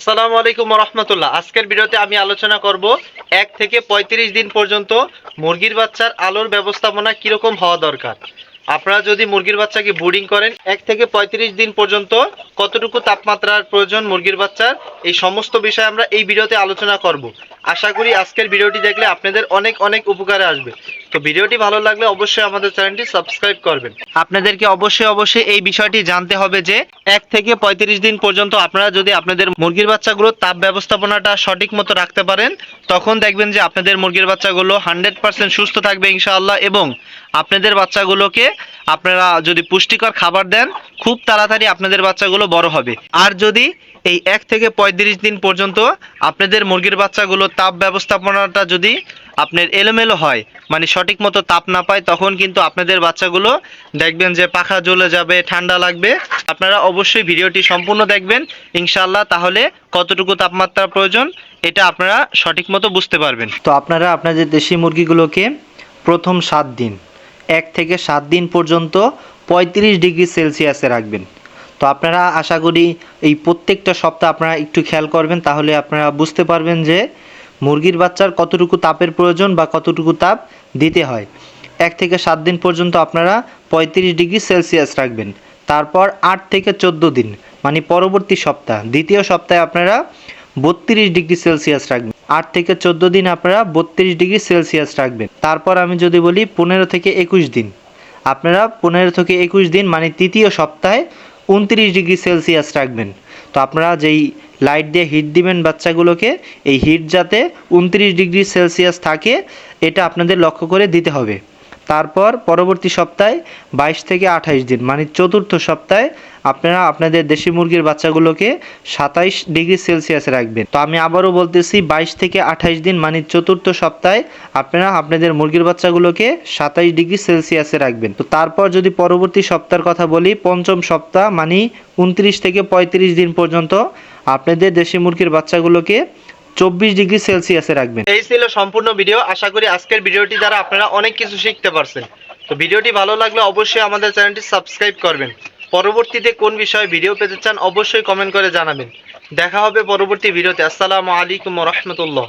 আসসালামু আলাইকুম রহমতুল্লাহ। আজকের ভিডিওতে আমি আলোচনা করব এক থেকে পঁয়ত্রিশ দিন পর্যন্ত মুরগির বাচ্চার আলোর ব্যবস্থাপনা কীরকম হওয়া দরকার। আপনারা যদি মুরগির বাচ্চাকে ব্রুডিং করেন, এক থেকে পঁয়ত্রিশ দিন পর্যন্ত কতটুকু তাপমাত্রার প্রয়োজন মুরগির বাচ্চার, এই সমস্ত বিষয় আমরা এই ভিডিওতে আলোচনা করব। আশা করি আজকের ভিডিওটি দেখলে আপনাদের অনেক অনেক উপকারে আসবে। তো ভিডিওটি ভালো লাগলে অবশ্যই আমাদের চ্যানেলটি সাবস্ক্রাইব করবেন। আপনাদেরকে অবশ্যই অবশ্যই এই বিষয়টি জানতে হবে যে, এক থেকে পঁয়ত্রিশ দিন পর্যন্ত আপনারা যদি আপনাদের মুরগির বাচ্চাগুলোর তাপ ব্যবস্থাপনাটা সঠিক মতো রাখতে পারেন, তখন দেখবেন যে আপনাদের মুরগির বাচ্চাগুলো হান্ড্রেড পার্সেন্ট সুস্থ থাকবে ইনশাআল্লাহ এবং আপনাদের বাচ্চাগুলোকে আপনারা যদি পুষ্টিকর খাবার দেন, খুব তাড়াতাড়ি আপনাদের বাচ্চাগুলো বড় হবে। আর যদি এই এক থেকে পঁয়ত্রিশ দিন পর্যন্ত আপনাদের মুরগির বাচ্চাগুলো তাপ ব্যবস্থাপনাটা যদি আপনার এলোমেলো হয় মানে সঠিক মতো তাপ না পায়, তখন কিন্তু আপনাদের বাচ্চাগুলো দেখবেন যে পাখা জ্বলে যাবে, ঠান্ডা লাগবে। আপনারা অবশ্যই ভিডিওটি সম্পূর্ণ দেখবেন। ইনশাল্লাহ তাহলে কতটুকু তাপমাত্রা প্রয়োজন, এটা আপনারা সঠিক মতো বুঝতে পারবেন। তো আপনারা আপনাদের দেশি মুরগিগুলোকে প্রথম সাত দিন এক থেকে সাত দিন পর্যন্ত পঁয়ত্রিশ ডিগ্রি সেলসিয়াসে রাখবেন। তো আপনারা আশা করি এই প্রত্যেকটা সপ্তাহ আপনারা একটু খেয়াল করবেন, তাহলে আপনারা বুঝতে পারবেন যে মুরগির বাচ্চার কতটুকু তাপের প্রয়োজন বা কতটুকু তাপ দিতে হয়। এক থেকে সাত দিন পর্যন্ত আপনারা পঁয়ত্রিশ ডিগ্রি সেলসিয়াস রাখবেন। তারপর আট থেকে চোদ্দ দিন মানে পরবর্তী সপ্তাহ, দ্বিতীয় সপ্তাহে আপনারা বত্রিশ ডিগ্রি সেলসিয়াস রাখবেন। আট থেকে চোদ্দ দিন আপনারা বত্রিশ ডিগ্রি সেলসিয়াস রাখবেন। তারপর আমি যদি বলি পনেরো থেকে একুশ দিন। আপনারা পনেরো থেকে একুশ দিন মানে তৃতীয় সপ্তাহে উনত্রিশ ডিগ্রি সেলসিয়াস রাখবেন। তো আপনারা যেই লাইট দিয়ে হিট দিবেন বাচ্চাগুলোকে, এই হিট যাতে উনত্রিশ ডিগ্রি সেলসিয়াস থাকে, এটা আপনাদের লক্ষ্য করে দিতে হবে। তারপর পরবর্তী সপ্তাহে বাইশ থেকে আঠাইশ দিন মানে চতুর্থ সপ্তাহে আপনারা আপনাদের দেশি মুরগির বাচ্চাগুলোকে সাতাইশ ডিগ্রি সেলসিয়াসে রাখবেন। তো আমি আবারও বলতেছি, বাইশ থেকে আঠাইশ দিন মানে চতুর্থ সপ্তাহে আপনারা আপনাদের মুরগির বাচ্চাগুলোকে সাতাইশ ডিগ্রি সেলসিয়াসে রাখবেন। তো তারপর যদি পরবর্তী সপ্তাহের কথা বলি, পঞ্চম সপ্তাহ মানে উনত্রিশ থেকে পঁয়ত্রিশ দিন পর্যন্ত আপনাদের দেশি মুরগির বাচ্চাগুলোকে চব্বিশ ডিগ্রি সেলসিয়াসে রাখবেন। এই ছিল সম্পূর্ণ ভিডিও। আশা করি আজকের ভিডিওটি দ্বারা আপনারা অনেক কিছু শিখতে পারছেন। তো ভিডিওটি ভালো লাগলে অবশ্যই আমাদের চ্যানেলটি সাবস্ক্রাইব করবেন। পরবর্তীতে কোন বিষয়ে ভিডিও পেতে চান অবশ্যই কমেন্ট করে জানাবেন। দেখা হবে পরবর্তী ভিডিওতে। আসসালামু আলাইকুম রহমতুল্লাহ।